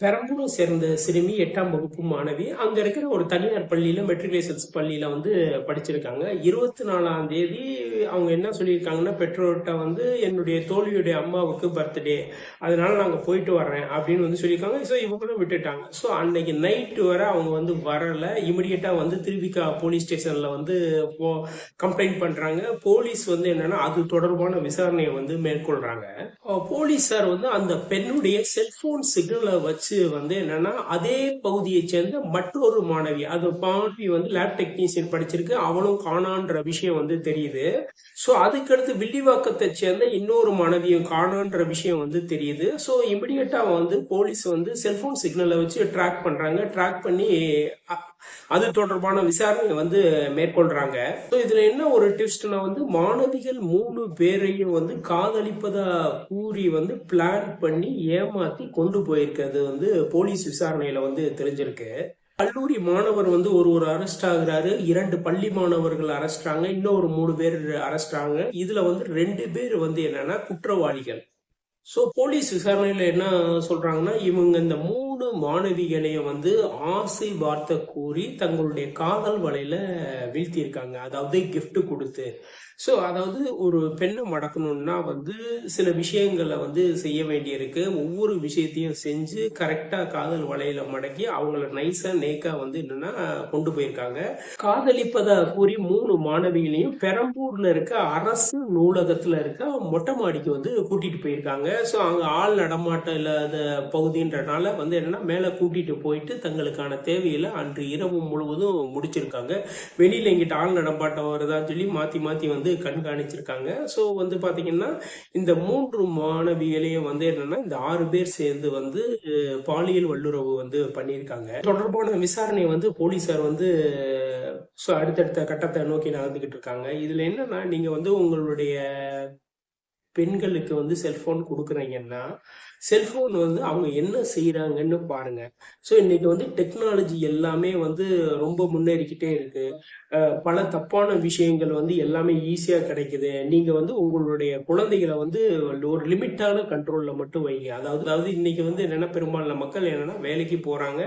பெரம்பூரை சேர்ந்த சிறுமி எட்டாம் வகுப்பு மாணவி. அங்க இருக்கிற ஒரு தனியார் பள்ளியில மெட்ரிகுலேஷன்ஸ் பள்ளியில வந்து படிச்சிருக்காங்க. இருபத்தி நாலாம் தேதி அவங்க என்ன சொல்லியிருக்காங்கன்னா பெற்றோர்கிட்ட வந்து என்னுடைய தோழியுடைய அம்மாவுக்கு பர்த்டே அதனால நாங்க போயிட்டு வர்றேன் அப்படின்னு வந்து சொல்லியிருக்காங்க. ஸோ இவங்களும் விட்டுட்டாங்க. ஸோ அன்னைக்கு நைட்டு வரை அவங்க வந்து வரல. இமிடியட்டா வந்து திருவிக்கா போலீஸ் ஸ்டேஷன்ல வந்து கம்ப்ளைண்ட் பண்றாங்க. போலீஸ் வந்து என்னன்னா அது தொடர்பான விசாரணையை வந்து மேற்கொள்றாங்க. போலீஸ் போலீஸார் வந்து அந்த பெண்ணுடைய செல்போன் சிக்னலை வச்சு வந்து என்னன்னா அதே பகுதியை சேர்ந்த மற்றொரு மாணவி அது மாணவி வந்து லேப் டெக்னீஷியன் படிச்சிருக்கு. அவனும் காணான்ற விஷயம் வந்து தெரியுது. ஸோ அதுக்கடுத்து வில்லிவாக்கத்தை சேர்ந்த இன்னொரு மாணவியும் காணான்ற விஷயம் வந்து தெரியுது. ஸோ இமிடியட்டா வந்து போலீஸ் வந்து செல்போன் சிக்னலை வச்சு ட்ராக் பண்றாங்க. ட்ராக் பண்ணி அது தொடர்பான விசாரணை வந்து மேற்கொள்றாங்க. ஸோ இதுல என்ன ஒரு ட்விஸ்ட்னா வந்து மாணவிகள் மூணு பேரையும் வந்து காதலிப்பதா கூறி வந்து பிளான் பண்ணி ஏமாத்தி கொண்டு போயிருக்கிறது வந்து போலீஸ் விசாரணையில வந்து தெரிஞ்சிருக்கு. கல்லூரி மாணவர் வந்து ஒரு ஒரு அரெஸ்ட் ஆகுறாரு. இரண்டு பள்ளி மாணவர்கள் அரெஸ்ட் ஆங்க இன்னும் ஒரு மூணு பேர் அரெஸ்ட் ஆங்க இதுல வந்து ரெண்டு பேர் வந்து என்னன்னா குற்றவாளிகள். ஸோ போலீஸ் விசாரணையில் என்ன சொல்றாங்கன்னா இவங்க இந்த மூணு மாணவிகளையும் வந்து ஆசை வார்த்தை கூறி தங்களுடைய காதல் வலையில வீழ்த்தியிருக்காங்க. அதாவது கிஃப்ட் கொடுத்து. ஸோ அதாவது ஒரு பெண்ணை மடக்கணும்னா வந்து சில விஷயங்களை வந்து செய்ய வேண்டியிருக்கு. ஒவ்வொரு விஷயத்தையும் செஞ்சு கரெக்டாக காதல் வலையில மடக்கி அவங்கள நைஸா நேக்கா வந்து என்னன்னா கொண்டு போயிருக்காங்க. காதலிப்பதா கூறி மூணு மாணவிகளையும் பெரம்பூர்ல இருக்க அரசு நூலகத்துல இருக்க மொட்டை மாடிக்கு வந்து கூட்டிட்டு போயிருக்காங்க. ஸோ அங்கே ஆள் நடமாட்டம் இல்லாத பகுதின்றனால வந்து என்னன்னா மேலே கூட்டிட்டு போயிட்டு தங்களுக்கான தேவையில் அன்று இரவு முழுவதும் முடிச்சிருக்காங்க. வெளியில் எங்கிட்ட ஆள் நடமாட்டம் வருதான்னு சொல்லி மாற்றி மாற்றி வந்து கண்காணிச்சிருக்காங்க. ஸோ வந்து பார்த்திங்கன்னா இந்த மூன்று மாணவிகளையும் வந்து என்னன்னா இந்த ஆறு பேர் சேர்ந்து வந்து பாலியல் வல்லுறவு வந்து பண்ணியிருக்காங்க. தொடர்பான விசாரணை வந்து போலீஸார் வந்து ஸோ அடுத்தடுத்த கட்டத்தை நோக்கி நடந்துக்கிட்டு இருக்காங்க. இதில் என்னென்னா நீங்கள் வந்து உங்களுடைய பெண்களுக்கு வந்து செல்ஃபோன் கொடுக்குறீங்கன்னா செல்ஃபோன் வந்து அவங்க என்ன செய்கிறாங்கன்னு பாருங்க. ஸோ இன்னைக்கு வந்து டெக்னாலஜி எல்லாமே வந்து ரொம்ப முன்னேறிக்கிட்டே இருக்கு. பல தப்பான விஷயங்கள் வந்து எல்லாமே ஈஸியாக கிடைக்குது. நீங்கள் வந்து உங்களுடைய குழந்தைகளை வந்து ஒரு லிமிட்டான கண்ட்ரோலில் மட்டும் வைங்க. அதாவது அதாவது இன்னைக்கு வந்து என்னன்னா பெரும்பாலான மக்கள் என்னென்னா வேலைக்கு போகிறாங்க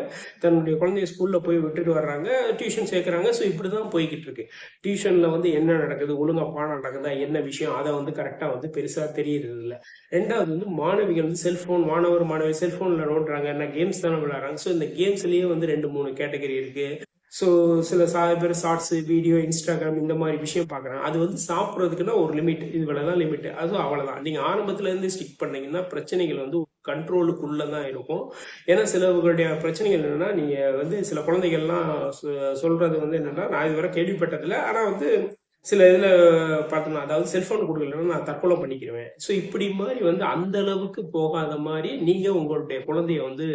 தன்னுடைய குழந்தைய ஸ்கூலில் போய் விட்டுட்டு வர்றாங்க டியூஷன் சேர்க்குறாங்க. ஸோ இப்படி தான் போய்கிட்டு இருக்கு. டியூஷனில் வந்து என்ன நடக்குது ஒழுங்கா பாடம் நடக்குதா என்ன விஷயம் அதை வந்து கரெக்டாக வந்து பெருசாக தெரியறது இல்லை ரெண்டாவது வந்து மாணவிகள் வந்து செல்ஃபோன் மாணவர் மாணவி செல்போன்ல நோண்டுறாங்க. என்ன கேம்ஸ் தானே விளையாடுறாங்க. ஸோ இந்த கேம்ஸ்லயே வந்து ரெண்டு மூணு கேட்டகரி இருக்கு. ஸோ சில சா பேர் ஷார்ட்ஸ் வீடியோ இன்ஸ்டாகிராம் இந்த மாதிரி விஷயம் பார்க்குறாங்க. அது வந்து சாப்பிட்றதுக்குன்னா ஒரு லிமிட் இதுவரை தான் லிமிட் அதுவும் அவ்வளோதான் நீங்கள் ஆரம்பத்துலேருந்து ஸ்டிக் பண்ணீங்கன்னா பிரச்சனைகள் வந்து கண்ட்ரோலுக்குள்ளே தான் இருக்கும். ஏன்னா சிலவர்களுடைய பிரச்சனைகள் என்னென்னா நீங்கள் வந்து சில குழந்தைகள்லாம் சொ- வந்து என்னென்னா நான் இதுவரை கேள்விப்பட்டதில்லை. ஆனால் வந்து சில இதில் பார்த்தோம்னா அதாவது செல்ஃபோன் கொடுக்கலன்னா நான் தற்கொலை பண்ணிக்கிடுவேன் ஸோ இப்படி மாதிரி வந்து அந்த அளவுக்கு போகாத மாதிரி நீங்கள் உங்களுடைய குழந்தைய வந்து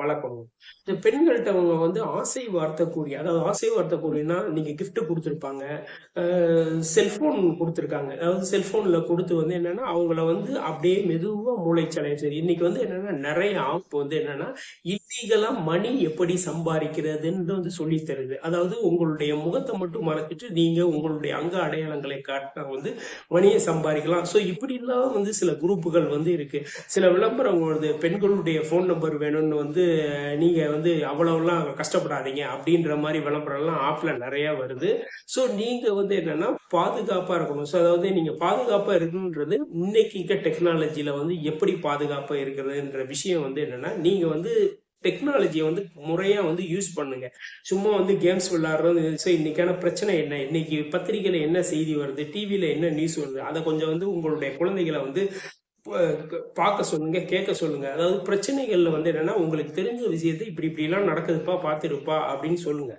வளர்க்கணும். இந்த பெண்கள்கிட்ட அவங்க வந்து ஆசை வார்த்தை கூறி அதாவது ஆசை வார்த்தை கூறினா நீங்க கிஃப்ட் கொடுத்துருப்பாங்க. செல்போன் கொடுத்துருக்காங்க. அதாவது செல்போன்ல கொடுத்து வந்து என்னன்னா அவங்கள வந்து அப்படியே மெதுவா மூளைச்சலையும் சரி இன்னைக்கு வந்து என்னன்னா நிறைய ஆப் வந்து என்னன்னா இல்லீகலா மணி எப்படி சம்பாதிக்கிறதுன்னு வந்து சொல்லி தருது. அதாவது உங்களுடைய முகத்தை மட்டும் மறைச்சிட்டு நீங்க உங்களுடைய அங்க அடையாளங்களை காட்டினா வந்து மணியை சம்பாதிக்கலாம். ஸோ இப்படிலாம் வந்து சில குரூப்புகள் வந்து இருக்கு. சில விளம்பரம் பெண்களுடைய ஃபோன் நம்பர் வேணும்னு வந்து நீங்கள் வந்து அவ்வளவுலாம் கஷ்டப்படாதீங்க அப்படின்ற மாதிரி விளம்பரம்லாம் ஆப்பில் நிறையா வருது. ஸோ நீங்கள் வந்து என்னன்னா பாதுகாப்பாக இருக்கணும். ஸோ அதாவது நீங்கள் பாதுகாப்பாக இருக்கணுன்றது இன்னைக்கு இருக்க டெக்னாலஜியில் வந்து எப்படி பாதுகாப்பாக இருக்கிறதுன்ற விஷயம் வந்து என்னென்னா நீங்கள் வந்து டெக்னாலஜியை வந்து முறையா வந்து யூஸ் பண்ணுங்க. சும்மா வந்து கேம்ஸ் விளாடுறது ஸோ இன்னைக்கான பிரச்சனை என்ன? இன்னைக்கு பத்திரிகையில என்ன செய்தி வருது? டிவியில என்ன நியூஸ் வருது? அதை கொஞ்சம் வந்து உங்களுடைய குழந்தைகளை வந்து பார்க்க சொல்லுங்க கேட்க சொல்லுங்க. அதாவது பிரச்சனைகள்ல வந்து என்னன்னா உங்களுக்கு தெரிஞ்ச விஷயத்தை இப்படி இப்படி எல்லாம் நடக்குதுப்பா பார்த்துருப்பா அப்படின்னு சொல்லுங்க.